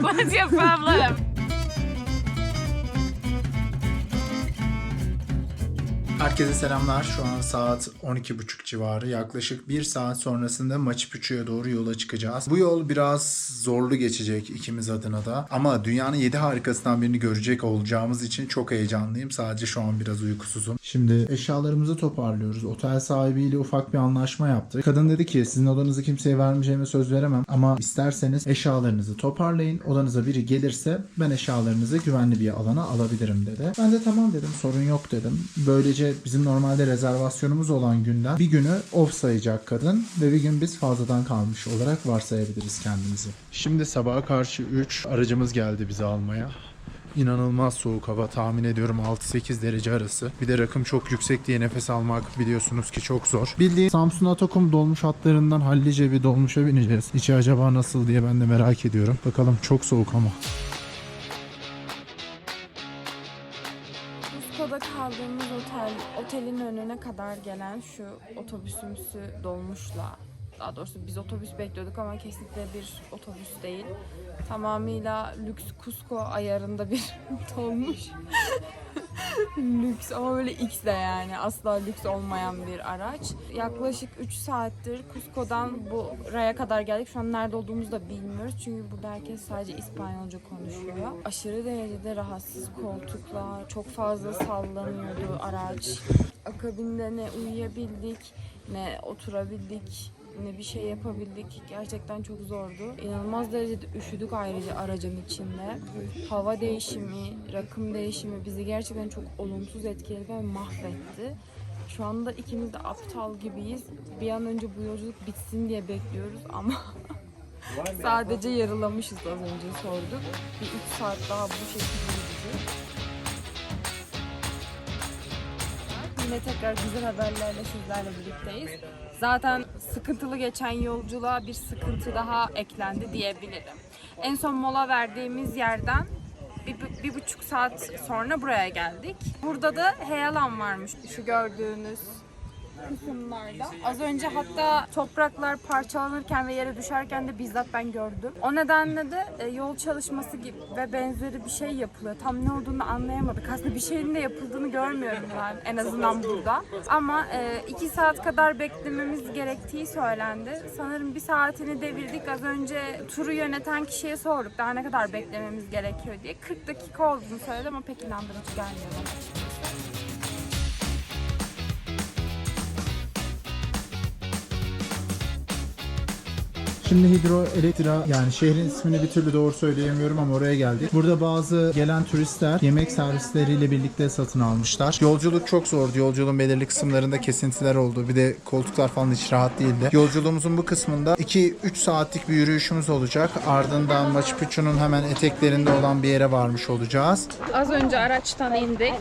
What's your problem? Herkese selamlar. Şu an saat 12.30 civarı. Yaklaşık bir saat sonrasında Machu Picchu'ya doğru yola çıkacağız. Bu yol biraz zorlu geçecek ikimiz adına da. Ama dünyanın 7 harikasından birini görecek olacağımız için çok heyecanlıyım. Sadece şu an biraz uykusuzum. Şimdi eşyalarımızı toparlıyoruz. Otel sahibiyle ufak bir anlaşma yaptık. Kadın dedi ki sizin odanızı kimseye vermeyeceğime söz veremem. Ama isterseniz eşyalarınızı toparlayın. Odanıza biri gelirse ben eşyalarınızı güvenli bir alana alabilirim dedi. Ben de tamam dedim sorun yok dedim. Böylece bizim normalde rezervasyonumuz olan günden bir günü off sayacak kadın ve bir gün biz fazladan kalmış olarak varsayabiliriz kendimizi. Şimdi sabaha karşı 3 aracımız geldi bizi almaya. İnanılmaz soğuk hava tahmin ediyorum 6-8 derece arası. Bir de rakım çok yüksek diye nefes almak biliyorsunuz ki çok zor. Bildiğin Samsun Atakum dolmuş hatlarından hallice bir dolmuşa bineceğiz. İçi acaba nasıl diye ben de merak ediyorum. Bakalım çok soğuk ama. Cusco'da kaldığımız otel, otelin önüne kadar gelen şu otobüsümsü dolmuşla daha doğrusu biz otobüs bekliyorduk ama kesinlikle bir otobüs değil. Tamamıyla lüks Cusco ayarında bir dolmuş. lüks ama böyle X de yani asla lüks olmayan bir araç. Yaklaşık 3 saattir Cusco'dan buraya kadar geldik. Şu an nerede olduğumuzu da bilmiyoruz. Çünkü burada herkes sadece İspanyolca konuşuyor. Aşırı derecede rahatsız koltuklar, çok fazla sallanıyordu araç. Akabinde ne uyuyabildik ne oturabildik ne bir şey yapabildik. Gerçekten çok zordu. İnanılmaz derecede üşüdük ayrıca aracın içinde. Hava değişimi, rakım değişimi bizi gerçekten çok olumsuz etkiledi ve mahvetti. Şu anda ikimiz de aptal gibiyiz. Bir an önce bu yolculuk bitsin diye bekliyoruz ama sadece yarılamışız az önce sorduk. Bir 3 saat daha bu şekilde gideceğiz. Yine tekrar güzel haberlerle sizlerle birlikteyiz. Zaten sıkıntılı geçen yolculuğa bir sıkıntı daha eklendi diyebilirim. En son mola verdiğimiz yerden bir, bir, buçuk saat sonra buraya geldik. Burada da heyelan varmış. Şu gördüğünüz kısımlarda. Az önce hatta topraklar parçalanırken ve yere düşerken de bizzat ben gördüm. O nedenle de e, yol çalışması gibi ve benzeri bir şey yapılıyor. Tam ne olduğunu anlayamadık. Aslında bir şeyin de yapıldığını görmüyorum ben en azından burada. Ama e, iki saat kadar beklememiz gerektiği söylendi. Sanırım bir saatini devirdik. Az önce turu yöneten kişiye sorduk daha ne kadar beklememiz gerekiyor diye. 40 dakika olduğunu söyledi ama pek inandırıcı gelmiyor Şimdi hidroelektra yani şehrin ismini bir türlü doğru söyleyemiyorum ama oraya geldik. Burada bazı gelen turistler yemek servisleriyle birlikte satın almışlar. Yolculuk çok zordu. Yolculuğun belirli kısımlarında kesintiler oldu. Bir de koltuklar falan hiç rahat değildi. Yolculuğumuzun bu kısmında 2-3 saatlik bir yürüyüşümüz olacak. Ardından Machu Picchu'nun hemen eteklerinde olan bir yere varmış olacağız. Az önce araçtan indik.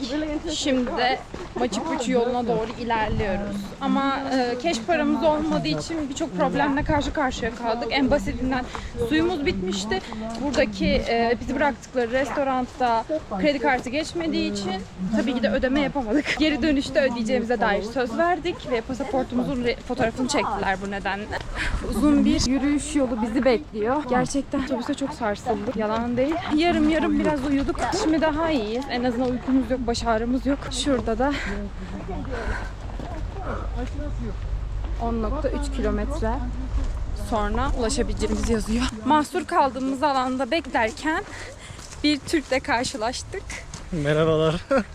Şimdi de Machu Picchu yoluna doğru ilerliyoruz. Ama e, keş paramız olmadığı için birçok problemle karşı karşıya kaldık. En basitinden suyumuz bitmişti. Buradaki e, bizi bıraktıkları restoranda kredi kartı geçmediği için tabii ki de ödeme yapamadık. Geri dönüşte ödeyeceğimize dair söz verdik ve pasaportumuzun fotoğrafını çektiler bu nedenle. Uzun bir yürüyüş yolu bizi bekliyor. Gerçekten otobüse çok sarsıldık. Yalan değil. Yarım yarım biraz uyuduk. Şimdi daha iyiyiz. En azından uykumuz yok, baş ağrımız yok. Şurada da 10.3 kilometre sonra ulaşabileceğimiz yazıyor. Mahsur kaldığımız alanda beklerken bir Türk'le karşılaştık. Merhabalar.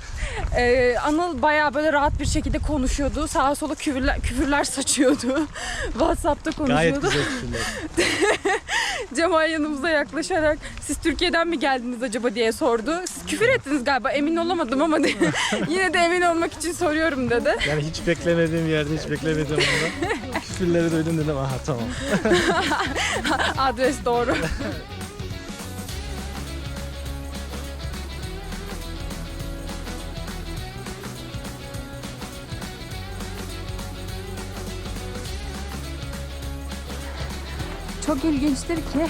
Ee, Anıl bayağı böyle rahat bir şekilde konuşuyordu. Sağa sola küfürler, küfürler saçıyordu. WhatsApp'ta Gayet konuşuyordu. güzel fikirler. Cemal yanımıza yaklaşarak siz Türkiye'den mi geldiniz acaba diye sordu. Siz küfür ettiniz galiba emin olamadım ama yine de emin olmak için soruyorum dedi. Yani hiç beklemediğim yerde, hiç beklemediğim anda küfürleri duydum dedim aha tamam. Adres doğru. Çok ilginçtir ki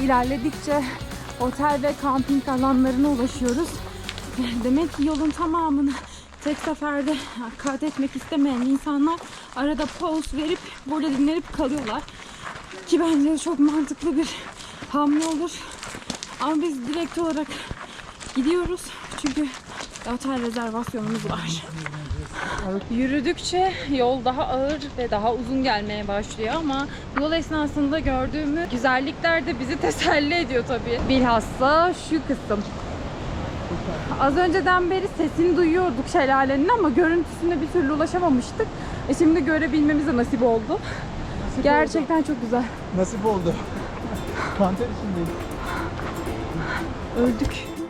ilerledikçe otel ve kamping alanlarına ulaşıyoruz. Demek ki yolun tamamını tek seferde kat etmek istemeyen insanlar arada pause verip burada dinlenip kalıyorlar. Ki bence çok mantıklı bir hamle olur. Ama biz direkt olarak gidiyoruz. Çünkü otel rezervasyonumuz var. Yürüdükçe yol daha ağır ve daha uzun gelmeye başlıyor ama yol esnasında gördüğümüz güzellikler de bizi teselli ediyor tabii. Bilhassa şu kısım. Az önceden beri sesini duyuyorduk şelalenin ama görüntüsüne bir türlü ulaşamamıştık. E şimdi görebilmemiz de nasip oldu. Gerçekten çok güzel. Nasip oldu. Kanter içindeyiz. Öldük.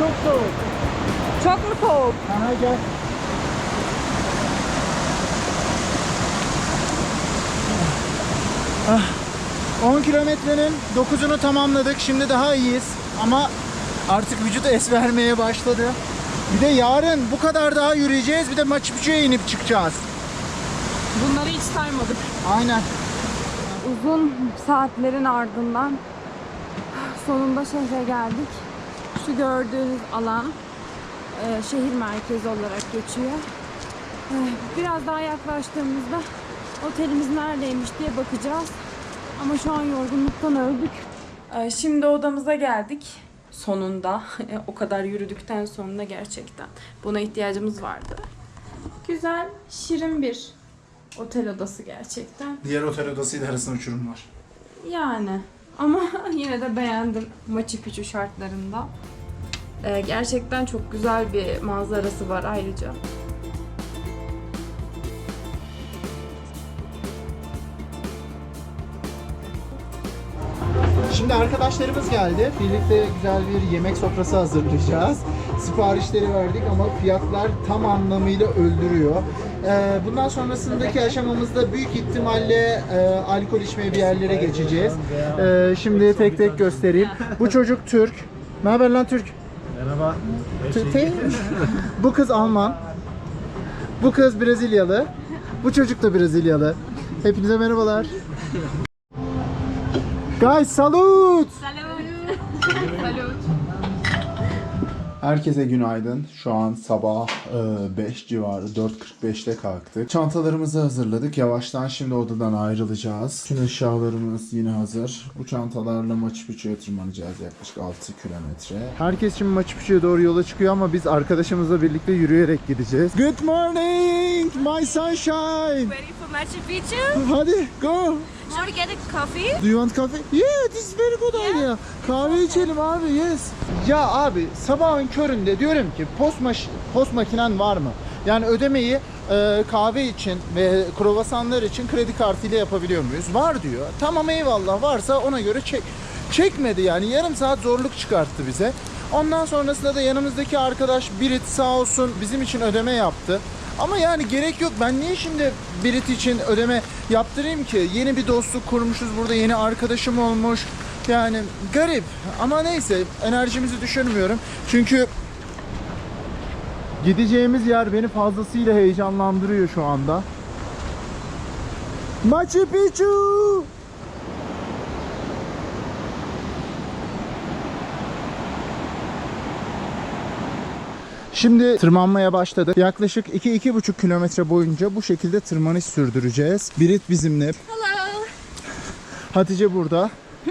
Çok soğuk. Çok mu soğuk? Aha gel. Ah, 10 kilometrenin 9'unu tamamladık. Şimdi daha iyiyiz. Ama artık vücut es vermeye başladı. Bir de yarın bu kadar daha yürüyeceğiz. Bir de Machu Picchu'ya inip çıkacağız. Bunları hiç saymadık. Aynen. Uzun saatlerin ardından sonunda şehre geldik. Şu gördüğünüz alan e, şehir merkezi olarak geçiyor. E, Biraz daha yaklaştığımızda otelimiz neredeymiş diye bakacağız. Ama şu an yorgunluktan öldük. E, Şimdi odamıza geldik. Sonunda. o kadar yürüdükten sonra gerçekten. Buna ihtiyacımız vardı. Güzel, şirin bir otel odası gerçekten. Diğer otel odasıyla arasında uçurum var. Yani ama yine de beğendim Machu Picchu şartlarında. Ee, gerçekten çok güzel bir manzarası var ayrıca. Şimdi arkadaşlarımız geldi. Birlikte güzel bir yemek sofrası hazırlayacağız. Siparişleri verdik ama fiyatlar tam anlamıyla öldürüyor. Ee, bundan sonrasındaki aşamamızda büyük ihtimalle e, alkol içmeye bir yerlere geçeceğiz. Ee, şimdi tek tek göstereyim. Bu çocuk Türk. Ne haber lan Türk? Merhaba. T- te- Bu kız Alman. Bu kız Brezilyalı. Bu çocuk da Brezilyalı. Hepinize merhabalar. Guys! Salut. Herkese günaydın. Şu an sabah 5 civarı 4.45'te kalktık. Çantalarımızı hazırladık. Yavaştan şimdi odadan ayrılacağız. Tüm eşyalarımız yine hazır. Bu çantalarla Machu Picchu'ya tırmanacağız yaklaşık 6 kilometre. Herkes şimdi Machu Picchu'ya doğru yola çıkıyor ama biz arkadaşımızla birlikte yürüyerek gideceğiz. Good morning my sunshine. Ready for Machu Picchu? Hadi go. We get a coffee? Do you want coffee? Yeah, this is very good idea. Kahve içelim abi, yes. Ya abi sabahın köründe diyorum ki post, maş post makinen var mı? Yani ödemeyi e, kahve için ve kruvasanlar için kredi kartıyla yapabiliyor muyuz? Var diyor. Tamam eyvallah varsa ona göre çek. Çekmedi yani yarım saat zorluk çıkarttı bize. Ondan sonrasında da yanımızdaki arkadaş Birit sağ olsun bizim için ödeme yaptı. Ama yani gerek yok. Ben niye şimdi Birit için ödeme yaptırayım ki? Yeni bir dostluk kurmuşuz burada. Yeni arkadaşım olmuş. Yani garip. Ama neyse enerjimizi düşürmüyorum. Çünkü gideceğimiz yer beni fazlasıyla heyecanlandırıyor şu anda. Machu Picchu! Şimdi tırmanmaya başladık. Yaklaşık 2-2,5 kilometre boyunca bu şekilde tırmanış sürdüreceğiz. Birit bizimle. Hello. Hatice burada. I,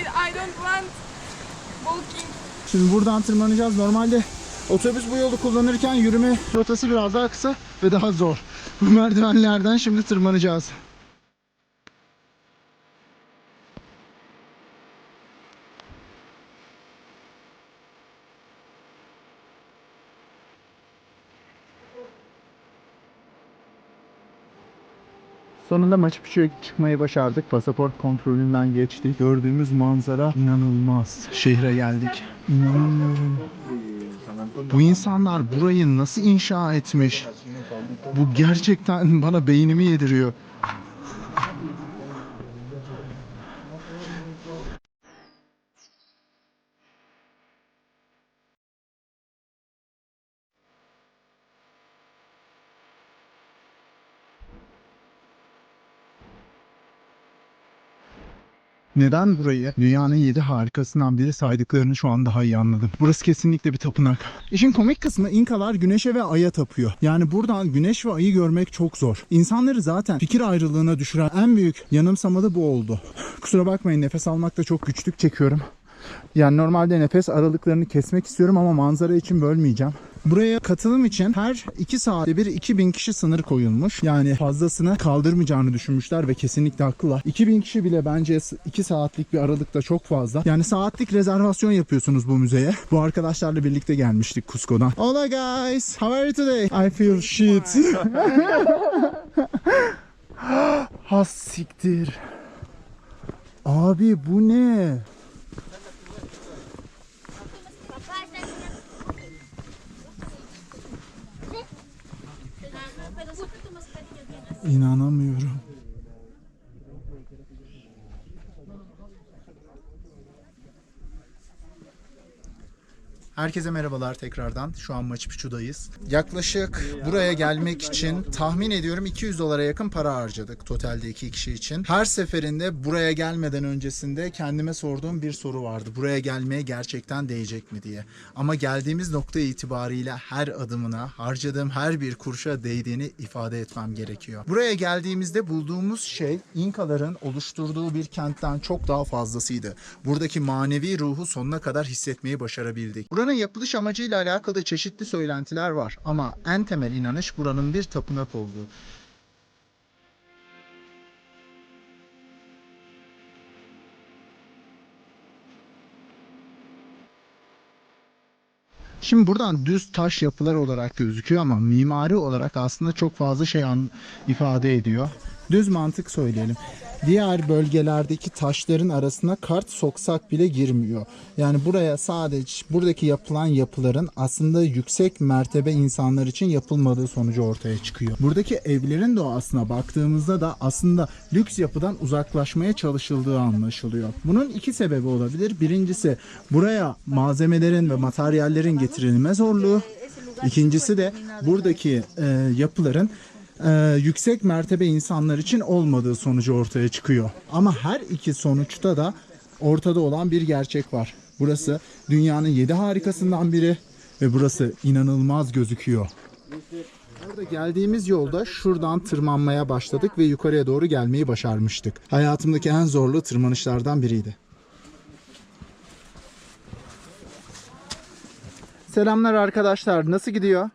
I don't want walking. Şimdi buradan tırmanacağız. Normalde otobüs bu yolu kullanırken yürüme rotası biraz daha kısa ve daha zor. Bu merdivenlerden şimdi tırmanacağız. Sonunda Machu Picchu'ya çıkmayı başardık. Pasaport kontrolünden geçtik. Gördüğümüz manzara inanılmaz. Şehre geldik. İnanamıyorum. Bu insanlar burayı nasıl inşa etmiş? Bu gerçekten bana beynimi yediriyor. Neden burayı dünyanın yedi harikasından biri saydıklarını şu an daha iyi anladım. Burası kesinlikle bir tapınak. İşin komik kısmı İnkalar güneşe ve aya tapıyor. Yani buradan güneş ve ayı görmek çok zor. İnsanları zaten fikir ayrılığına düşüren en büyük yanımsama da bu oldu. Kusura bakmayın nefes almakta çok güçlük çekiyorum. Yani normalde nefes aralıklarını kesmek istiyorum ama manzara için bölmeyeceğim. Buraya katılım için her 2 saatte bir 2000 kişi sınır koyulmuş. Yani fazlasını kaldırmayacağını düşünmüşler ve kesinlikle haklılar. 2000 kişi bile bence 2 saatlik bir aralıkta çok fazla. Yani saatlik rezervasyon yapıyorsunuz bu müzeye. Bu arkadaşlarla birlikte gelmiştik Cusco'dan. Hola guys, how are you today? I feel shit. Has siktir. Abi bu ne? İnanamıyorum. Herkese merhabalar tekrardan. Şu an Machu Picchu'dayız. Yaklaşık buraya gelmek için tahmin ediyorum 200 dolara yakın para harcadık totalde iki kişi için. Her seferinde buraya gelmeden öncesinde kendime sorduğum bir soru vardı. Buraya gelmeye gerçekten değecek mi diye. Ama geldiğimiz nokta itibariyle her adımına, harcadığım her bir kuruşa değdiğini ifade etmem gerekiyor. Buraya geldiğimizde bulduğumuz şey İnkaların oluşturduğu bir kentten çok daha fazlasıydı. Buradaki manevi ruhu sonuna kadar hissetmeyi başarabildik. Buranın yapılış amacıyla alakalı çeşitli söylentiler var ama en temel inanış buranın bir tapınak olduğu. Şimdi buradan düz taş yapılar olarak gözüküyor ama mimari olarak aslında çok fazla şey an, ifade ediyor. Düz mantık söyleyelim. Diğer bölgelerdeki taşların arasına kart soksak bile girmiyor. Yani buraya sadece buradaki yapılan yapıların aslında yüksek mertebe insanlar için yapılmadığı sonucu ortaya çıkıyor. Buradaki evlerin doğasına baktığımızda da aslında lüks yapıdan uzaklaşmaya çalışıldığı anlaşılıyor. Bunun iki sebebi olabilir. Birincisi buraya malzemelerin ve materyallerin getirilme zorluğu. İkincisi de buradaki e, yapıların e, yüksek mertebe insanlar için olmadığı sonucu ortaya çıkıyor. Ama her iki sonuçta da ortada olan bir gerçek var. Burası dünyanın yedi harikasından biri ve burası inanılmaz gözüküyor. Burada geldiğimiz yolda şuradan tırmanmaya başladık ve yukarıya doğru gelmeyi başarmıştık. Hayatımdaki en zorlu tırmanışlardan biriydi. Selamlar arkadaşlar. Nasıl gidiyor?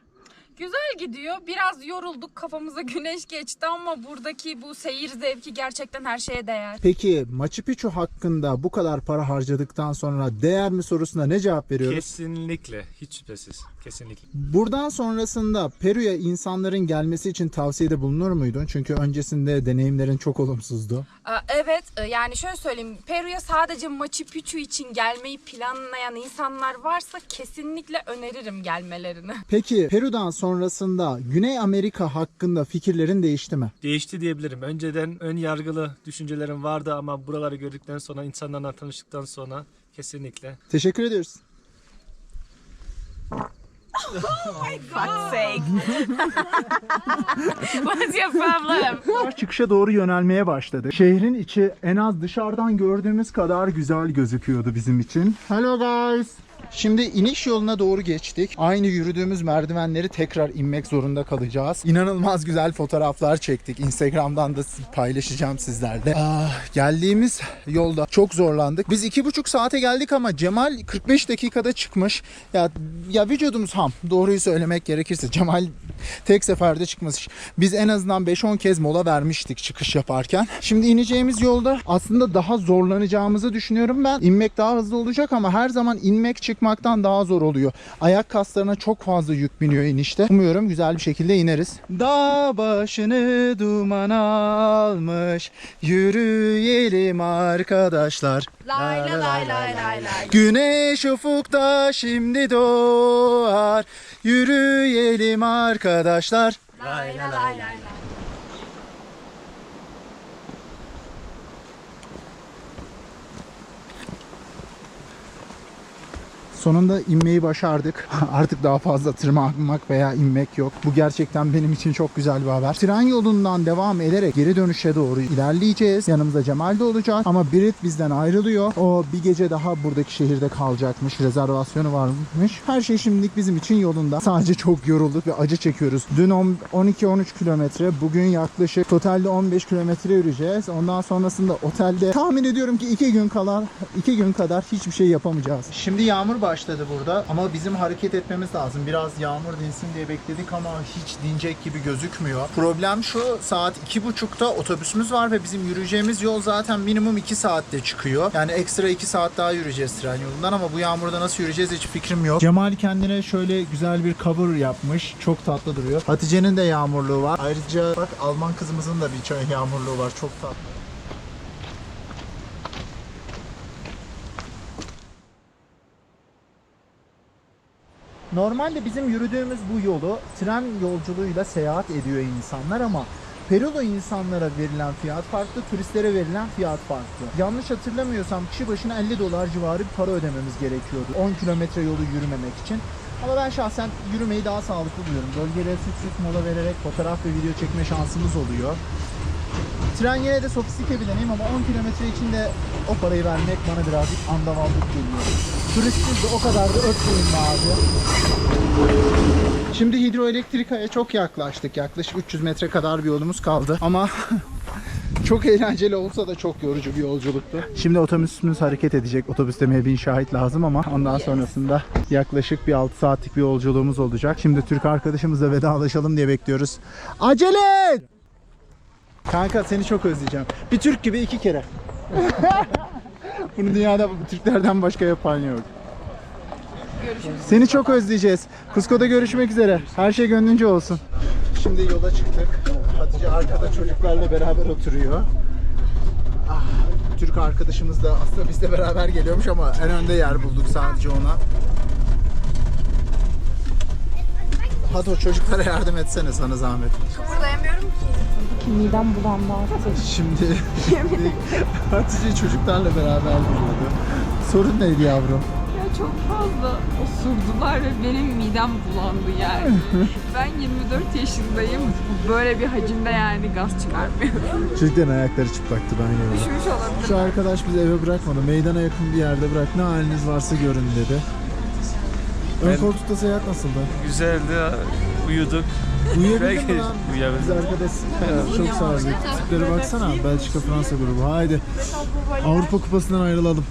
Güzel gidiyor. Biraz yorulduk. Kafamıza güneş geçti ama buradaki bu seyir zevki gerçekten her şeye değer. Peki Machu Picchu hakkında bu kadar para harcadıktan sonra değer mi sorusuna ne cevap veriyoruz? Kesinlikle. Hiç şüphesiz. Kesinlikle. Buradan sonrasında Peru'ya insanların gelmesi için tavsiyede bulunur muydun? Çünkü öncesinde deneyimlerin çok olumsuzdu. Evet e, yani şöyle söyleyeyim. Peru'ya sadece Machu Picchu için gelmeyi planlayan insanlar varsa kesinlikle öneririm gelmelerini. Peki Peru'dan sonrasında Güney Amerika hakkında fikirlerin değişti mi? Değişti diyebilirim. Önceden ön yargılı düşüncelerim vardı ama buraları gördükten sonra, insanlarla tanıştıktan sonra kesinlikle. Teşekkür ediyoruz. Fuck's sake. What's your problem? Çıkışa doğru yönelmeye başladık. Şehrin içi en az dışarıdan gördüğümüz kadar güzel gözüküyordu bizim için. Hello guys. Şimdi iniş yoluna doğru geçtik. Aynı yürüdüğümüz merdivenleri tekrar inmek zorunda kalacağız. İnanılmaz güzel fotoğraflar çektik. Instagram'dan da paylaşacağım sizlerle. Ah, geldiğimiz yolda çok zorlandık. Biz iki buçuk saate geldik ama Cemal 45 dakikada çıkmış. Ya ya vücudumuz ham. Doğruyu söylemek gerekirse Cemal tek seferde çıkmış. Biz en azından 5-10 kez mola vermiştik çıkış yaparken. Şimdi ineceğimiz yolda aslında daha zorlanacağımızı düşünüyorum ben. İnmek daha hızlı olacak ama her zaman inmek çıkmaktan daha zor oluyor. Ayak kaslarına çok fazla yük biniyor inişte. Umuyorum güzel bir şekilde ineriz. Dağ başını duman almış. Yürüyelim arkadaşlar. Lay lay lay lay lay lay. Güneş ufukta şimdi doğar. Yürüyelim arkadaşlar. Lay lay lay lay. Sonunda inmeyi başardık. Artık daha fazla tırmanmak veya inmek yok. Bu gerçekten benim için çok güzel bir haber. Tren yolundan devam ederek geri dönüşe doğru ilerleyeceğiz. Yanımızda Cemal de olacak. Ama Birit bizden ayrılıyor. O bir gece daha buradaki şehirde kalacakmış. Rezervasyonu varmış. Her şey şimdilik bizim için yolunda. Sadece çok yorulduk ve acı çekiyoruz. Dün on- 12-13 kilometre. Bugün yaklaşık totalde 15 kilometre yürüyeceğiz. Ondan sonrasında otelde tahmin ediyorum ki 2 gün kadar 2 gün kadar hiçbir şey yapamayacağız. Şimdi yağmur başladı burada ama bizim hareket etmemiz lazım. Biraz yağmur dinsin diye bekledik ama hiç dinecek gibi gözükmüyor. Problem şu saat 2.30'da otobüsümüz var ve bizim yürüyeceğimiz yol zaten minimum 2 saatte çıkıyor. Yani ekstra 2 saat daha yürüyeceğiz tren yolundan ama bu yağmurda nasıl yürüyeceğiz hiç fikrim yok. Cemal kendine şöyle güzel bir cover yapmış. Çok tatlı duruyor. Hatice'nin de yağmurluğu var. Ayrıca bak Alman kızımızın da bir çay yağmurluğu var. Çok tatlı. Normalde bizim yürüdüğümüz bu yolu tren yolculuğuyla seyahat ediyor insanlar ama Perulu insanlara verilen fiyat farklı, turistlere verilen fiyat farklı. Yanlış hatırlamıyorsam kişi başına 50 dolar civarı bir para ödememiz gerekiyordu 10 kilometre yolu yürümemek için. Ama ben şahsen yürümeyi daha sağlıklı buluyorum. Bölgelere sık sık mola vererek fotoğraf ve video çekme şansımız oluyor. Tren yine de sofistike bir deneyim ama 10 kilometre içinde o parayı vermek bana birazcık andavallık geliyor. Turistsiz de o kadar da öpmeyin be abi. Şimdi hidroelektrikaya çok yaklaştık. Yaklaşık 300 metre kadar bir yolumuz kaldı. Ama çok eğlenceli olsa da çok yorucu bir yolculuktu. Şimdi otobüsümüz hareket edecek. Otobüs demeye bin şahit lazım ama ondan sonrasında yaklaşık bir 6 saatlik bir yolculuğumuz olacak. Şimdi Türk arkadaşımızla vedalaşalım diye bekliyoruz. Acele et! Kanka seni çok özleyeceğim. Bir Türk gibi iki kere. Bunu dünyada Türklerden başka yapan yok. Seni çok özleyeceğiz. Cusco'da görüşmek üzere. Her şey gönlünce olsun. Şimdi yola çıktık. Hatice arkada çocuklarla beraber oturuyor. Ah, Türk arkadaşımız da aslında bizle beraber geliyormuş ama en önde yer bulduk sadece ona. Hadi o çocuklara yardım etsene sana zahmet. Buradayamıyorum ki. Midem bulandı artık. Şimdi Hatice çocuklarla beraber geliyordu. Sorun neydi yavrum? Ya çok fazla osurdular ve benim midem bulandı yani. ben 24 yaşındayım. Böyle bir hacimde yani gaz çıkarmıyorum. Çocukların ayakları çıplaktı ben gördüm. Düşmüş olabilir. Şu arkadaş bizi eve bırakmadı. Meydana yakın bir yerde bırak. Ne haliniz varsa görün dedi. Ön Ben- koltukta seyahat nasıldı? Güzeldi. Uyuduk. Uyuyabildin mi lan? Biz uyuyabildim. arkadaş çok sağ olun. Tiplere baksana. Belçika Fransa grubu. Haydi. Avrupa Kupası'ndan ayrılalım.